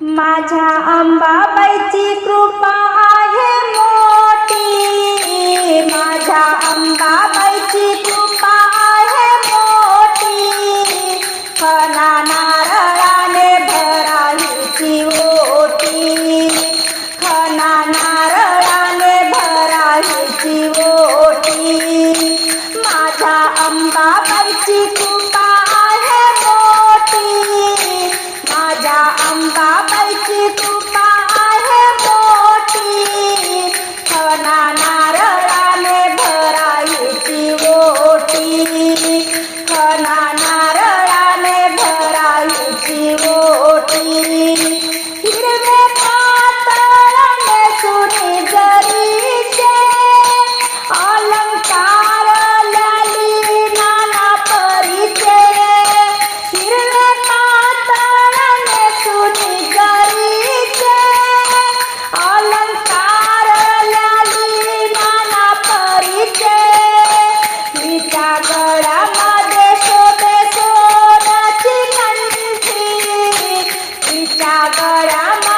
माझ्या अंबाबाईची कृपा आहे मोठी. माझ्या अंबाबाई अंबाबाईची कृपा आहे मोठी. खना नारळाने भरायची ओटी खना नारळाने भरायची ओटी જા કરા